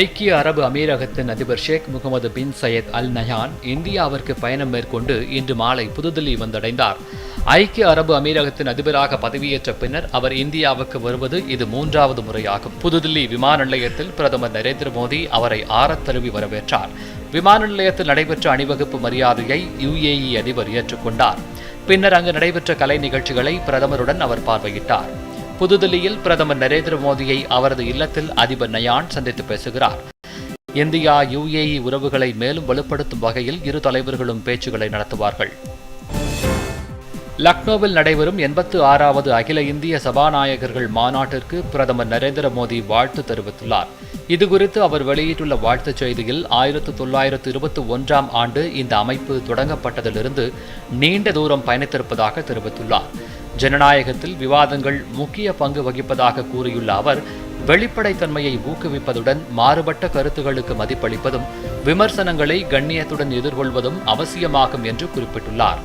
ஐக்கிய அரபு அமீரகத்தின் அதிபர் ஷேக் முகமது பின் சையத் அல் நயான் இந்தியாவிற்கு பயணம் மேற்கொண்டு இன்று மாலை புதுதில்லி வந்தடைந்தார். ஐக்கிய அரபு அமீரகத்தின் அதிபராக பதவியேற்ற பின்னர் அவர் இந்தியாவுக்கு வருவது இது மூன்றாவது முறையாகும். புதுதில்லி விமான நிலையத்தில் பிரதமர் நரேந்திர மோடி அவரை ஆறத் தழுவி வரவேற்றார். விமான நிலையத்தில் நடைபெற்ற அணிவகுப்பு மரியாதையை யுஏஇ அதிபர் ஏற்றுக்கொண்டார். பின்னர் அங்கு நடைபெற்ற கலை நிகழ்ச்சிகளை பிரதமருடன் அவர் பார்வையிட்டார். புதுதில்லியில் பிரதமர் நரேந்திர மோடியை அவரது இல்லத்தில் அதிபர் நயான் சந்தித்து பேசுகிறார். இந்தியா யுஏஇ உறவுகளை மேலும் வலுப்படுத்தும் வகையில் இரு தலைவர்களும் பேச்சுகளை நடத்துவார்கள். லக்னோவில் நடைபெறும் எண்பத்து ஆறாவது அகில இந்திய சபாநாயகர்கள் மாநாட்டிற்கு பிரதமர் நரேந்திர மோடி வாழ்த்து தெரிவித்துள்ளார். இதுகுறித்து அவர் வெளியிட்டுள்ள வாழ்த்துச் செய்தியில் ஆயிரத்து தொள்ளாயிரத்து இருபத்தி ஒன்றாம் ஆண்டு இந்த அமைப்பு தொடங்கப்பட்டதிலிருந்து நீண்ட தூரம் பயணித்திருப்பதாக தெரிவித்துள்ளார். ஜனநாயகத்தில் விவாதங்கள் முக்கிய பங்கு வகிப்பதாக கூறியுள்ள அவர் வெளிப்படைத்தன்மையை ஊக்குவிப்பதுடன் மாறுபட்ட கருத்துகளுக்கு மதிப்பளிப்பதும் விமர்சனங்களை கண்ணியத்துடன் எதிர்கொள்வதும் அவசியமாகும் என்று குறிப்பிட்டுள்ளார்.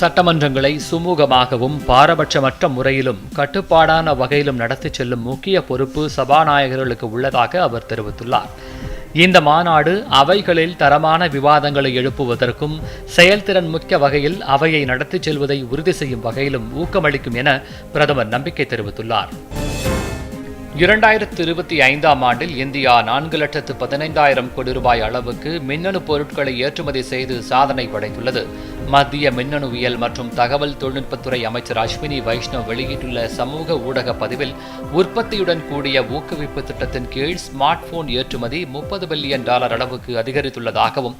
சட்டமன்றங்களை சுமூகமாகவும் பாரபட்சமற்ற முறையிலும் கட்டுப்பாடான வகையிலும் நடத்தி செல்லும் முக்கிய பொறுப்பு சபாநாயகர்களுக்கு உள்ளதாக அவர் தெரிவித்துள்ளார். இந்த மாநாடு அவைகளில் தரமான விவாதங்களை எழுப்புவதற்கும் செயல்திறன் மிக்க வகையில் அவையை நடத்திச் செல்வதை உறுதி செய்யும் வகையிலும் ஊக்கமளிக்கும் என பிரதமர் நம்பிக்கை தெரிவித்துள்ளார். இரண்டாயிரத்து இருபத்தி ஐந்தாம் ஆண்டில் இந்தியா நான்கு லட்சத்து பதினைந்தாயிரம் கோடி ரூபாய் அளவுக்கு மின்னணு பொருட்களை ஏற்றுமதி செய்து சாதனை படைத்துள்ளது. மத்திய மின்னணுவியல் மற்றும் தகவல் தொழில்நுட்பத்துறை அமைச்சர் அஸ்வினி வைஷ்ணவ் வெளியிட்டுள்ள சமூக ஊடக பதிவில் உற்பத்தியுடன் கூடிய ஊக்குவிப்பு திட்டத்தின் கீழ் ஸ்மார்ட் போன் ஏற்றுமதி முப்பது பில்லியன் டாலர் அளவுக்கு அதிகரித்துள்ளதாகவும்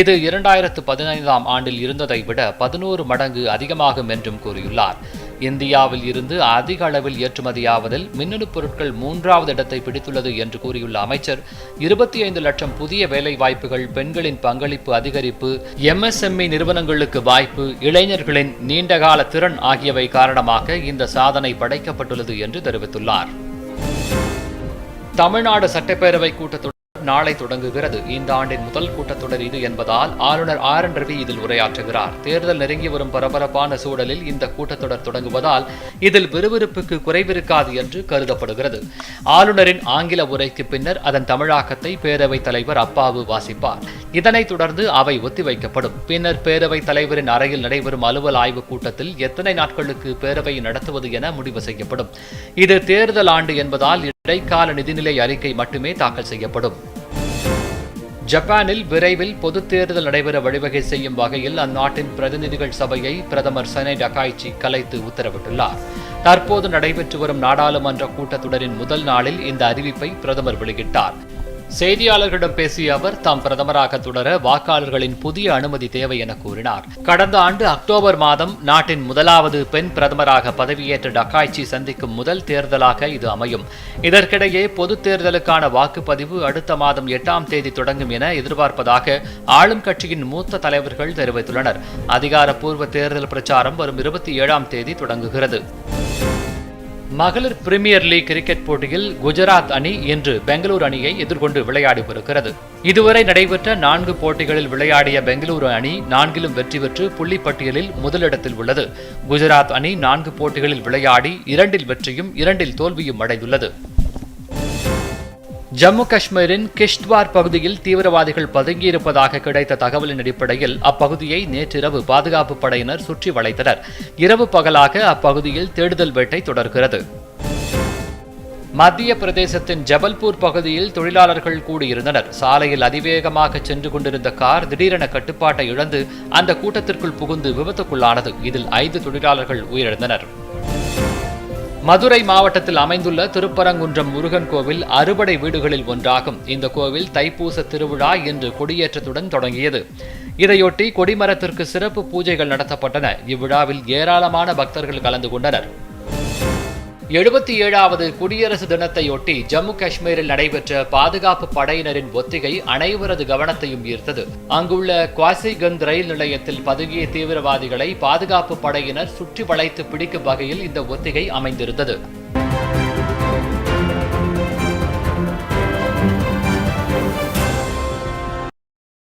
இது இரண்டாயிரத்து பதினைந்தாம் ஆண்டில் இருந்ததை விட பதினோரு மடங்கு அதிகமாகும் என்றும் கூறியுள்ளார். இந்தியாவில் இருந்து அதிக அளவில் ஏற்றுமதியாவதில் மின்னணு பொருட்கள் மூன்றாவது இடத்தை பிடித்துள்ளது என்று கூறியுள்ள அமைச்சர் இருபத்தி ஐந்து லட்சம் புதிய வேலை வாய்ப்புகள் பெண்களின் பங்களிப்பு அதிகரிப்பு எம்எஸ்எம்இ நிறுவனங்களுக்கு வாய்ப்பு இளைஞர்களின் நீண்டகால திறன் ஆகியவை காரணமாக இந்த சாதனை படைக்கப்பட்டுள்ளது என்று தெரிவித்துள்ளார். தமிழ்நாடு சட்டப்பேரவை கூட்டத்தொடர் நாளை தொடங்குகிறது. இந்த ஆண்டின் முதல் கூட்டத்தொடர் இது என்பதால் ஆளுநர் ஆர் என் ரவி இதில் உரையாற்றுகிறார். தேர்தல் நெருங்கி வரும் பரபரப்பான சூழலில் இந்த கூட்டத்தொடர் தொடங்குவதால் இதில் விறுவிறுப்புக்கு குறைவிருக்காது என்று கருதப்படுகிறது. ஆளுநரின் ஆங்கில உரைக்கு பின்னர் அதன் தமிழாக்கத்தை பேரவைத் தலைவர் அப்பாவு வாசிப்பார். இதனைத் தொடர்ந்து அவை ஒத்திவைக்கப்படும். பின்னர் பேரவைத் தலைவரின் அறையில் நடைபெறும் அலுவல் ஆய்வுக் கூட்டத்தில் எத்தனை நாட்களுக்கு பேரவை நடத்துவது என முடிவு செய்யப்படும். இது தேர்தல் ஆண்டு என்பதால் இடைக்கால நிதிநிலை அறிக்கை மட்டுமே தாக்கல் செய்யப்படும். ஜப்பானில் விரைவில் பொதுத் தேர்தல் நடைபெற வழிவகை செய்யும் வகையில் அந்நாட்டின் பிரதிநிதிகள் சபையை பிரதமர் சனை டகாய்ச்சி கலைத்து உத்தரவிட்டுள்ளார். தற்போது நடைபெற்று வரும் நாடாளுமன்ற கூட்டத்தொடரின் முதல் நாளில் இந்த அறிவிப்பை பிரதமர் வெளியிட்டார். செய்தியாளர்களிடம் பேசிய அவர் தாம் பிரதமராக தொடர வாக்காளர்களின் புதிய அனுமதி தேவை என கூறினார். கடந்த ஆண்டு அக்டோபர் மாதம் நாட்டின் முதலாவது பெண் பிரதமராக பதவியேற்ற டக்காய்ச்சி சந்திக்கும் முதல் தேர்தலாக இது அமையும். இதற்கிடையே பொதுத் தேர்தலுக்கான வாக்குப்பதிவு அடுத்த மாதம் எட்டாம் தேதி தொடங்கும் என எதிர்பார்ப்பதாக ஆளும் கட்சியின் மூத்த தலைவர்கள் தெரிவித்துள்ளனர். அதிகாரப்பூர்வ தேர்தல் பிரச்சாரம் வரும் இருபத்தி ஏழாம் தேதி தொடங்குகிறது. மகளிர் பிரீமியர் லீக் கிரிக்கெட் போட்டியில் குஜராத் அணி இன்று பெங்களூரு அணியை எதிர்கொண்டு விளையாடி வருகிறது. இதுவரை நடைபெற்ற நான்கு போட்டிகளில் விளையாடிய பெங்களூரு அணி நான்கிலும் வெற்றி பெற்று புள்ளிப்பட்டியலில் முதலிடத்தில் உள்ளது. குஜராத் அணி நான்கு போட்டிகளில் விளையாடி இரண்டில் வெற்றியும் இரண்டில் தோல்வியும் அடைந்துள்ளது. ஜம்மு காஷ்மீரின் கிஷ்த்வார் பகுதியில் தீவிரவாதிகள் பதுங்கியிருப்பதாக கிடைத்த தகவலின் அடிப்படையில் அப்பகுதியை நேற்றிரவு பாதுகாப்பு படையினர் சுற்றி வளைத்தனர். இரவு பகலாக அப்பகுதியில் தேடுதல் வேட்டை தொடர்கிறது. மத்திய பிரதேசத்தின் ஜபல்பூர் பகுதியில் தொழிலாளர்கள் கூடியிருந்தனர். சாலையில் அதிவேகமாக சென்று கொண்டிருந்த கார் திடீரென கட்டுப்பாட்டை இழந்து அந்த கூட்டத்திற்குள் புகுந்து விபத்துக்குள்ளானது. இதில் ஐந்து தொழிலாளர்கள் உயிரிழந்தனர். மதுரை மாவட்டத்தில் அமைந்துள்ள திருப்பரங்குன்றம் முருகன் கோவில் அறுபடை வீடுகளில் ஒன்றாகும். இந்த கோவில் தைப்பூச திருவிழா இன்று கொடியேற்றத்துடன் தொடங்கியது. இதையொட்டி கொடிமரத்திற்கு சிறப்பு பூஜைகள் நடத்தப்பட்டன. இவ்விழாவில் ஏராளமான பக்தர்கள் கலந்து கொண்டனர். எழுபத்தி ஏழாவது குடியரசு தினத்தையொட்டி ஜம்மு காஷ்மீரில் நடைபெற்ற பாதுகாப்பு படையினரின் ஒத்திகை அனைவரது கவனத்தையும் ஈர்த்தது. அங்குள்ள குவாசிகந்த் ரயில் நிலையத்தில் பதுங்கிய தீவிரவாதிகளை பாதுகாப்பு படையினர் சுற்றி வளைத்து பிடிக்கும் வகையில் இந்த ஒத்திகை அமைந்திருந்தது.